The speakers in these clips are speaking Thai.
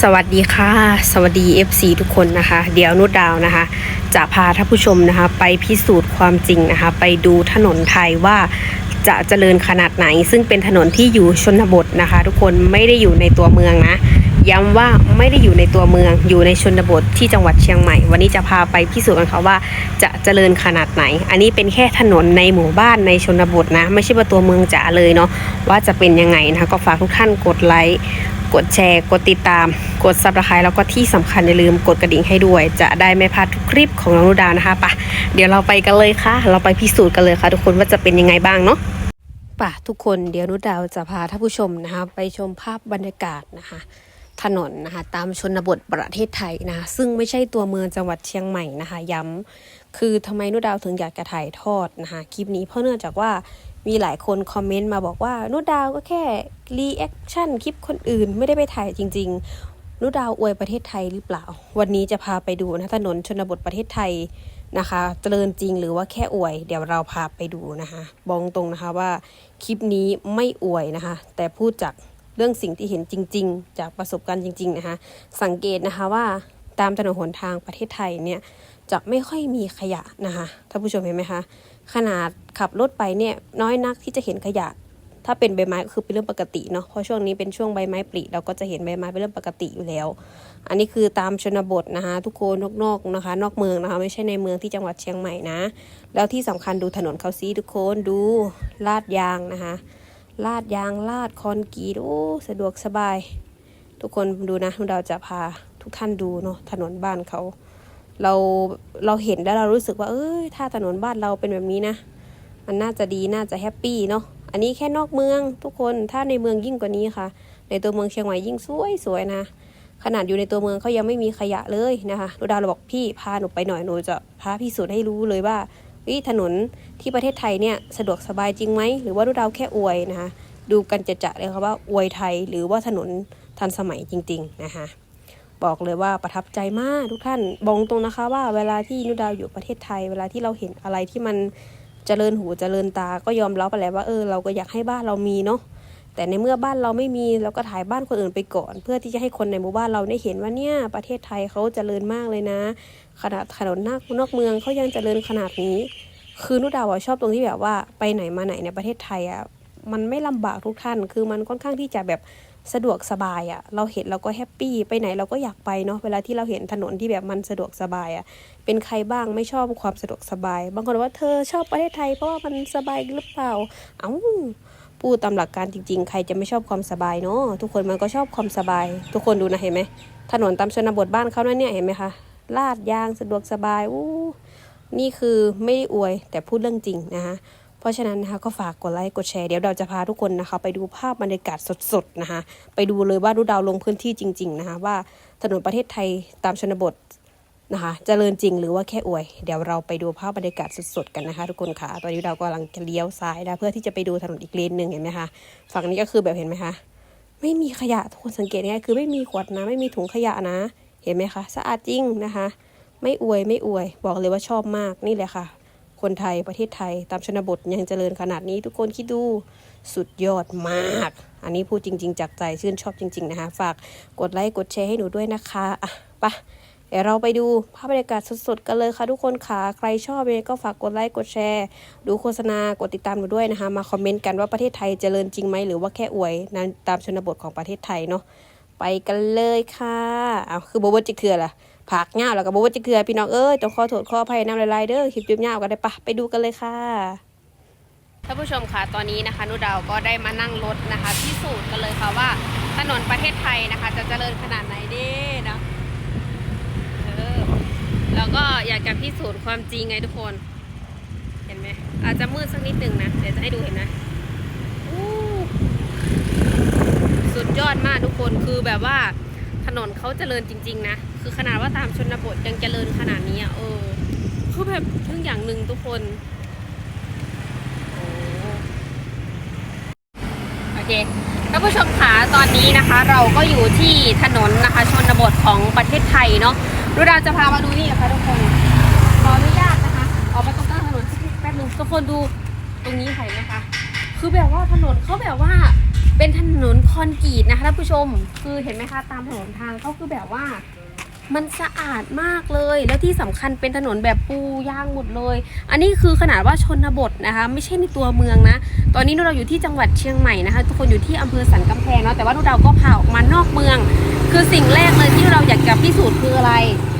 สวัสดีค่ะ สวัสดี FC ทุกคนนะคะ เดี๋ยวนุดดาวนะคะ จะพาท่านผู้ชมนะคะ ไปพิสูจน์ความจริงนะคะ ไปดูถนนไทยว่าจะเจริญขนาดไหน ซึ่งเป็นถนนที่อยู่ชนบทนะคะ ทุกคนไม่ได้อยู่ในตัวเมืองนะ ย้ำว่าไม่ได้อยู่ในตัวเมืองอยู่ในชนบทที่จังหวัดเชียงใหม่ วันนี้จะพาไปพิสูจน์กันค่ะว่าจะเจริญขนาดไหน อันนี้เป็นแค่ถนนในหมู่บ้านในชนบทนะ ไม่ใช่ว่าตัวเมืองจ๋าเลยเนาะว่าจะเป็นยังไงนะคะ ก็ฝากทุกท่านกดไลค์ กดแชร์ กดติดตาม กดซับสไครต์แล้วก็ที่สำคัญอย่าลืมกดกระดิ่งให้ด้วย จะได้ไม่พลาดทุกคลิปของน้องนุดานะคะปะเดี๋ยวเราไปกันเลยค่ะ เราไปพิสูจน์กันเลยค่ะ ทุกคนว่าจะเป็นยังไงบ้างเนาะปะทุกคนเดี๋ยวนุดาวจะพาท่านผู้ชมนะคะ ไปชมภาพบรรยากาศนะคะ ถนนนะคะ ตามชนบทประเทศไทยนะคะซึ่งไม่ใช่ตัวเมืองจังหวัดเชียงใหม่นะคะ ย้ำคือทำไมนุดาวถึงอยากจะถ่ายทอดนะคะคลิปนี้เพราะเนื่องจากว่า มีหลายคนคอมเมนต์มาบอกว่านุดาวก็แค่รีแอคชั่นคลิปคนอื่นไม่ได้ไปถ่ายจริง ๆ นุดาวอวยประเทศไทยหรือเปล่า วันนี้จะพาไปดูนะถนนชนบทประเทศไทยนะคะ เจริญจริงหรือว่าแค่อวย เดี๋ยวเราพาไปดูนะคะบอกตรงนะคะว่าคลิปนี้ไม่อวยนะคะ แต่พูดจากเรื่องสิ่งที่เห็นจริง ๆ จากประสบการณ์จริง ๆ นะคะ สังเกตนะคะว่าตามถนนหนทางประเทศไทยเนี่ยจะไม่ค่อยมีขยะนะคะท่านผู้ชมเห็นไหมคะ ขนาดขับรถไปเนี่ยน้อยนักที่จะเห็นขยะ ถ้าเป็นใบไม้ก็คือเป็นเรื่องปกติเนาะเพราะช่วงนี้เป็นช่วงใบไม้ผลิเราก็จะเห็นใบไม้เป็นเรื่องปกติอยู่แล้ว อันนี้คือตามชนบทนะคะ ทุกคนนอกๆนะคะ นอกเมืองนะคะ ไม่ใช่ในเมืองที่จังหวัดเชียงใหม่นะ แล้วที่สำคัญดูถนนเขาซีทุกคนดูลาดยางนะคะลาดยางลาดคอนกรีตโอ้สะดวกสบาย ทุกคนดูนะเราจะพาทุกท่านดูเนาะถนนบ้านเขา เราเราเห็นแล้วเรารู้สึกว่า เอ้ยถ้าถนนบ้านเราเป็นแบบนี้นะ มันน่าจะดีน่าจะแฮปปี้เนาะอันนี้แค่นอกเมืองทุกคนถ้าในเมืองยิ่งกว่านี้ค่ะ ในตัวเมืองเชียงใหม่ยิ่งสวยสวยนะ ขนาดอยู่ในตัวเมืองเขายังไม่มีขยะเลยนะคะดูดาวเราบอกพี่พาหนูไปหน่อยหนูจะพาพิสูจน์ให้รู้เลยว่าเฮ้ยถนนที่ประเทศไทยเนี่ยสะดวกสบายจริงไหมหรือว่าดูดาวแค่อวยนะคะดูกันจะจะเลยค่ะว่าอวยไทยหรือว่าถนนทันสมัยจริง ๆ นะคะ บอกเลยว่าประทับใจมากทุกท่านบอกตรงนะคะ ว่าเวลาที่นุดาวอยู่ประเทศไทย เวลาที่เราเห็นอะไรที่มันเจริญหูเจริญตาก็ยอมรับไปแล้วว่าเออเราก็อยากให้บ้านเรามีเนาะแต่ในเมื่อบ้านเราไม่มีเราก็ถ่ายบ้านคนอื่นไปก่อน เพื่อที่จะให้คนในหมู่บ้านเราได้เห็นว่าเนี่ยประเทศไทยเขาเจริญมากเลยนะ ขนาดถนนนอกนอกเมืองเขายังเจริญขนาดนี้ คือนุดาวชอบตรงที่แบบว่าไปไหนมาไหนในประเทศไทยอะมันไม่ลำบากทุกท่าน คือมันค่อนข้างที่จะแบบ สะดวกสบายอะ่ะ เราเห็นเราก็แฮปปี้ไปไหนเราก็อยากไปเนาะเวลาที่เราเห็นถนนที่แบบมันสะดวกสบายอะ่ะ เป็นใครบ้างไม่ชอบความสะดวกสบาย บางคนว่าเธอชอบประเทศไทยเพราะว่ามันสบายหรือเปล่า เอ้าพูดตามหลักการจริง ๆ ใครจะไม่ชอบความสบายเนาะทุกคนมันก็ชอบความสบาย ทุกคนดูนะเห็นไหมถนนตามชนบทบ้านเขานั่นเนี่ยเห็นไหมคะลาดยางสะดวกสบายอู้นี่คือไม่ได้อวยแต่พูดเรื่องจริงนะคะ เพราะฉะนั้นนะคะก็ฝากกดไลค์กดแชร์เดี๋ยวเราจะพาทุกคนนะคะ ไปดูภาพบรรยากาศสดๆนะคะไปดูเลยว่าดูดาวลงพื้นที่จริง ๆนะคะ ว่าถนนประเทศไทยตามชนบทนะคะเจริญจริงหรือว่าแค่อวย เดี๋ยวเราไปดูภาพบรรยากาศสดๆกันนะคะ ทุกคนค่ะ ตอนนี้เรากำลังจะเลี้ยวซ้ายนะเพื่อที่จะไปดูถนนอีกเลนหนึ่งเห็นไหมคะฝั่งนี้ก็คือแบบเห็นไหมคะไม่มีขยะทุกคนสังเกตง่ายคือไม่มีขวดนะไม่มีถุงขยะนะ เห็นไหมคะสะอาดจริงนะคะ ไม่อวยไม่อวย บอกเลยว่าชอบมากนี่แหละค่ะ คนไทยประเทศไทย ตามชนบทยังเจริญขนาดนี้ทุกคนคิดดูสุดยอดมาก อันนี้พูดจริง ๆ จากใจชื่นชอบจริง ๆ นะคะ ฝากกดไลค์กดแชร์ให้หนูด้วยนะคะอะไปะเดี๋ยวเราไปดูภาพบรรยากาศสดๆกันเลยค่ะทุกคนค่ะใครชอบยังไงก็ฝากกดไลค์กดแชร์ ดูโฆษณากดติดตามหนูด้วยนะคะ มาคอมเมนต์กันว่าประเทศไทยเจริญจริงไหมหรือว่าแค่อวยนะตามชนบทของประเทศไทยเนาะไปกันเลยค่ะอ้าวคือโบว์จิกเถื่อล่ะ ผักเงาแล้วก็บอกว่าจะเกลือพี่น้องเอ้ยต้องขอโทษขออภัยน้ำลายๆเด้อคลิปจุ๊บเงากันได้ปะไปดูกันเลยค่ะท่านผู้ชมค่ะตอนนี้นะคะนุดาวก็ได้มานั่งรถนะคะพิสูจน์กันเลยค่ะว่า ถนนประเทศไทยนะคะ จะเจริญขนาดไหนเด้นะเออแล้วก็อยากจะพิสูจน์ความจริงไงทุกคน เห็นไหมอาจจะมืดสักนิดหนึ่งนะเดี๋ยวจะให้ดูเห็นนะสุดยอดมากทุกคนคือแบบว่าถนนเขาเจริญจริง ๆ นะ คือขนาดว่าตามชนบทยังเจริญขนาดนี้อะเออคือแบบทึ่งอย่างหนึ่งทุกคนโอเคท่านผู้ชมคะตอนนี้นะคะ เราก็อยู่ที่ถนนนะคะ ชนบทของประเทศไทยเนาะดูดาจะพามาดูนี่นะคะทุกคนขออนุญาตนะคะออกไปตรงกลางถนนแป๊บนึงทุกคนดูตรงนี้เห็นไหมคะคือแบบว่าถนนเขาแบบว่าเป็นถนนคอนกรีตนะคะท่านผู้ชม คือเห็นไหมคะ ตามถนนทางเขาคือแบบว่า มันสะอาดมากเลย แล้วที่สำคัญเป็นถนนแบบปูยางหมดเลย อันนี้คือขนาดว่าชนบทนะคะ ไม่ใช่ในตัวเมืองนะ ตอนนี้นุเราอยู่ที่จังหวัดเชียงใหม่นะคะ ทุกคนอยู่ที่อำเภอสันกำแพงเนาะ แต่ว่านุเราก็พาออกมานอกเมือง คือสิ่งแรกเลยที่เราอยากจะพิสูจน์คืออะไร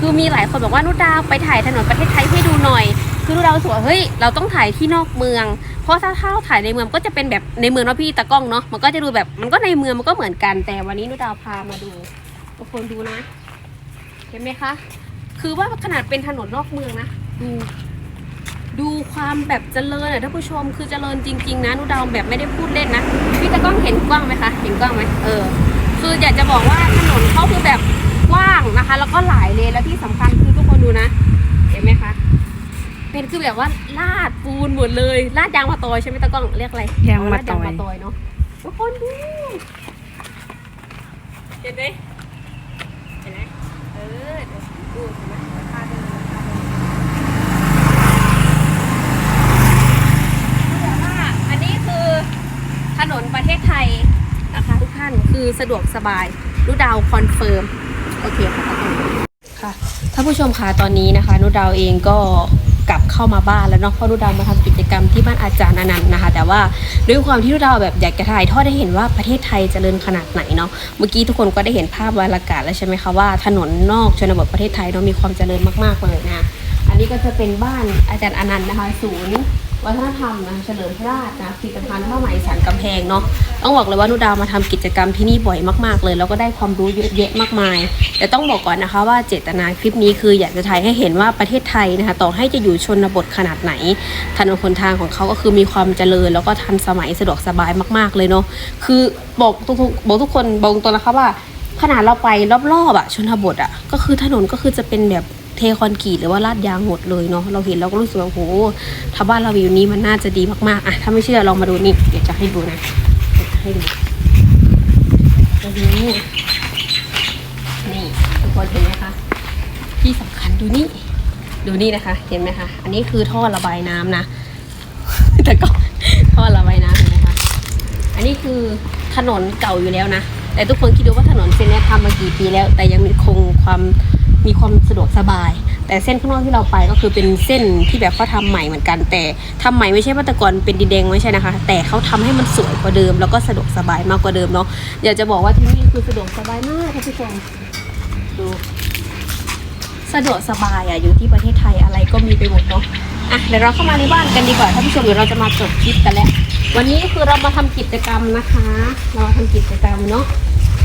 คือมีหลายคนบอกว่านุดาวไปถ่ายถนนประเทศไทยให้ดูหน่อย คือนุดาวสว่าเฮ้ย เราต้องถ่ายที่นอกเมือง เพราะถ้าถ้าเราถ่ายในเมืองก็จะเป็นแบบในเมืองเนาะพี่ตะกล้องเนาะ มันก็จะดูแบบมันก็ในเมืองมันก็เหมือนกัน แต่วันนี้นุดาวพามาดูทุกคนดูนะ ห็นไหมคะ คือว่าขนาดเป็นถนนนอกเมืองนะ ดู ดูความแบบเจริญอะท่านผู้ชม คือเจริญจริง ๆ นะนุดาวแบบไม่ได้พูดเล่นนะ พี่ตะกล้องเห็นกว้างไหมคะ เห็นกว้างไหมเออ คืออยากจะบอกว่าถนนเขาคือแบบกว้างนะคะ แล้วก็หลายเลน แล้วที่สำคัญคือทุกคนดูนะ เห็นไหมคะ เป็นคือแบบว่าลาดปูนหมดเลย ลาดยางมะตอยใช่ไหมตะกล้องเรียกอะไรยางมะตอยลดยางมะตอยเนาะทุกคนดูเห็นไหมเห็นไหม เออดี๋ยวดูเห็นไหมราคาเดินราเดินคือแบบว่าอันนี้คือถนนประเทศไทยนะคะทุกท่านคือสะดวกสบายนุดาวคอนเฟิร์ม โอเคค่ะค่ะท่านผู้ชมคะตอนนี้นะคะนุดาวเองก็ กลับเข้ามาบ้านแล้วเนาะเพราะนุดาวมาทำกิจกรรมที่บ้านอาจารย์อนันต์นะคะ แต่ว่าด้วยความที่นุดาวแบบอยากจะถ่ายทอดให้เห็นว่าประเทศไทยเจริญขนาดไหนเนาะเมื่อกี้ทุกคนก็ได้เห็นภาพบรรยากาศแล้วใช่ไหมคะว่าถนนนอกชนบทประเทศไทยเนาะมีความเจริญมากๆเลยนะอันนี้ก็จะเป็นบ้านอาจารย์อนันต์นะคะศูนย์ วัฒนธรรมนะเฉลิมพระราชนะผลิตภัณฑ์ผ้าไหมสันกำแพงเนาะต้องบอกเลยว่านุดาวมาทำกิจกรรมที่นี่บ่อยมากๆ เลยแล้วก็ได้ความรู้เยอะแยะมากมาย แต่ต้องบอกก่อนนะคะว่าเจตนาคลิปนี้คืออยากจะถ่ายให้เห็นว่าประเทศไทยนะคะต่อให้จะอยู่ชนบทขนาดไหนถนนคนทางของเขาก็คือมีความเจริญ แล้วก็ทันสมัยสะดวกสบายมาก ๆ เลยเนาะคือบอกทุกบอกทุกคนบอกตรงนะคะว่าขนาดเราไปรอบๆอะชนบทอะก็คือถนนก็คือจะเป็นแบบ เทคอนกรีตหรือว่าลาดยางหมดเลยเนาะเราเห็นเราก็รู้สึกว่าโหถ้าบ้านเราวิวนี้มันน่าจะดีมากๆอะถ้าไม่เชื่อลองมาดูนี่เดี๋ยวจะให้ดูนะเดี๋ยวจะให้ดูดูนี่นี่ทุกคนเห็นไหมคะที่สำคัญดูนี่ดูนี่นะคะ เห็นไหมคะอันนี้คือท่อระบายน้ำนะ แต่ก็ท่อระบายน้ำเห็นไหมคะอันนี้คือถนนเก่าอยู่แล้วนะแต่ทุกคนคิดดูว่าถนนเส้นนี้ทำมากี่ปีแล้ว แต่ยังมีคงความ มีความสะดวกสบาย แต่เส้นข้างนอกที่เราไปก็คือเป็นเส้นที่แบบเขาทำใหม่เหมือนกัน แต่ทำใหม่ไม่ใช่ว่าแต่ก่อนเป็นดินแดงไม่ใช่นะคะ แต่เขาทำให้มันสวยกว่าเดิม แล้วก็สะดวกสบายมากกว่าเดิมเนาะอยากจะบอกว่าที่นี่คือสะดวกสบายมากท่านผู้ชมดูสะดวกสบายอะอยู่ที่ประเทศไทยอะไรก็มีไปหมดเนาะอะเดี๋ยวเราเข้ามาในบ้านกันดีกว่าท่านผู้ชมเดี๋ยวเราจะมาจบคลิปกันแล้ววันนี้คือเรามาทำกิจกรรมนะคะ เรามาทำกิจกรรมเนาะ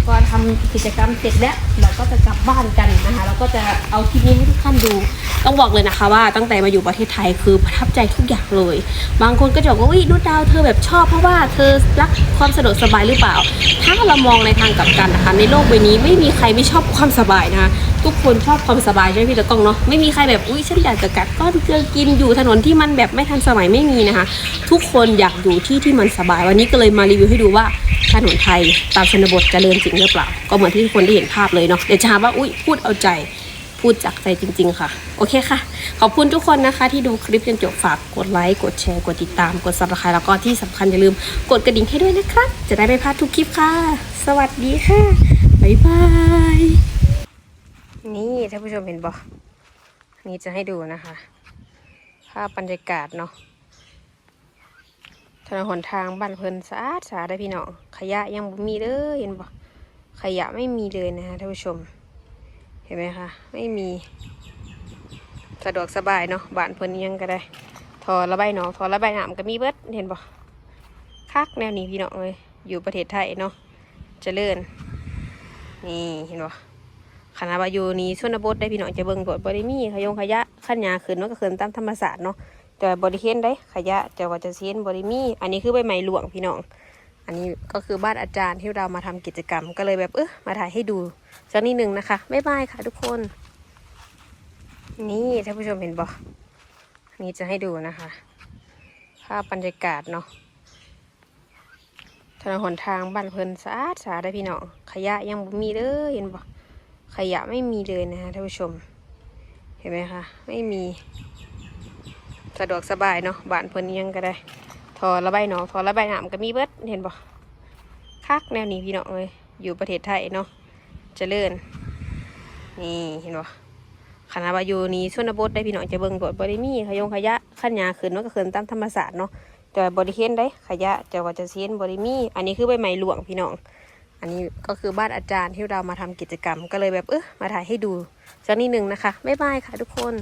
พอทำกิจกรรมเสร็จแล้วเราก็จะกลับบ้านกันนะคะเราก็จะเอาคลิปนี้ให้ทุกท่านดู ต้องบอกเลยนะคะ ว่าตั้งแต่มาอยู่ประเทศไทยคือประทับใจทุกอย่างเลย บางคนก็จะบอกว่าวินุชดาวเธอแบบชอบเพราะว่าเธอรักความสะดวกสบายหรือเปล่า ถ้าเรามองในทางกลับกันนะคะ ในโลกใบนี้ไม่มีใครไม่ชอบความสบายนะคะทุกคนชอบความสบายใช่ไหมพี่ตะกล้องเนาะไม่มีใครแบบอุ้ยฉันอยากจะกัดก้อนเกลือกินอยู่ถนนที่มันแบบไม่ทันสมัยไม่มีนะคะ ทุกคนอยากอยู่ที่ที่มันสบาย วันนี้ก็เลยมารีวิวให้ดูว่า ถนนไทย ตามชนบทเจริญจริงหรือเปล่า ก็เหมือนที่ทุกคนได้เห็นภาพเลยเนาะเดี๋ยวจะหาว่าอุ้ยพูดเอาใจพูดจากใจจริง ๆ ค่ะ โอเคค่ะ ขอบคุณทุกคนนะคะ ที่ดูคลิปจนจบฝากกดไลค์ กดแชร์ กดติดตาม กด subscribe แล้วก็ที่สำคัญอย่าลืมกดกระดิ่งให้ด้วยนะครับ จะได้ไม่พลาดทุกคลิปค่ะ สวัสดีค่ะ บ๊ายบาย นี่ท่านผู้ชมเห็นบ่นี่จะให้ดูนะคะ ภาพบรรยากาศเนาะ ถนนหนทางบ้านเพลินสะอาดสะอาดได้พี่น้องขยะยังบ่มีเลยเห็นบ่ขยะไม่มีเลยนะคะท่านผู้ชม เห็นไหมคะไม่มี สะดวกสบายเนาะบ้านเพลินยังก็ได้ทอระบายหนองทอระบายน้ำก็มีเบิดเห็นบ่คักแนวนี้พี่น้องเลยอยู่ประเทศไทยเนาะเจริญนี่เห็นบ่ขณะวาอยู่นี่ชนบทได้พี่น้องจะเบิ่งโดดบริมีขยงขยะขันยาขึ้นมันก็ขึ้นตามธรรมศาสตร์เนาะ แต่ว่าบริเห็นได้ขยะแต่ว่าจะเห็นบริมี อันนี้คือใบไม้หลวงพี่น้อง อันนี้ก็คือบ้านอาจารย์ที่เรามาทำกิจกรรม ก็เลยแบบเออมาถ่ายให้ดูสักนิดหนึ่งนะคะบ๊ายบายค่ะทุกคน นี่ท่านผู้ชมเห็นบ่นี่จะให้ดูนะคะ ภาพบรรยากาศเนาะถนนหนทางบ้านเพลินสะอาดสะอาดได้พี่น้องขยะยังบ่มีเลยเห็นบ่ขยะไม่มีเลยนะฮะท่านผู้ชม เห็นไหมคะไม่มี สะดวกสบายเนาะบ้านเพิ่นยังก็ได้ทอระบายหนองทอระบายน้ำก็มีเบิดเห็นบ่คักแนวนี้พี่น้องเลยอยู่ประเทศไทยเนาะเจริญนี่เห็นบ่ขนาดว่าอยู่นี่ชนบทได้พี่น้องจะเบิ่งบทบ่ได้มีขยงขยะขันยาขึ้นมันก็ขึ้นตามธรรมศาสตร์เนาะแต่ว่าบ่ได้เห็นได้ขยะจะว่าจะเห็นบ่ได้มี อันนี้คือใบไม้หลวงพี่น้อง อันนี้ก็คือบ้านอาจารย์ที่เรามาทำกิจกรรม ก็เลยแบบเออมาถ่ายให้ดูสักนิดนึงนะคะบ๊ายบายค่ะทุกคน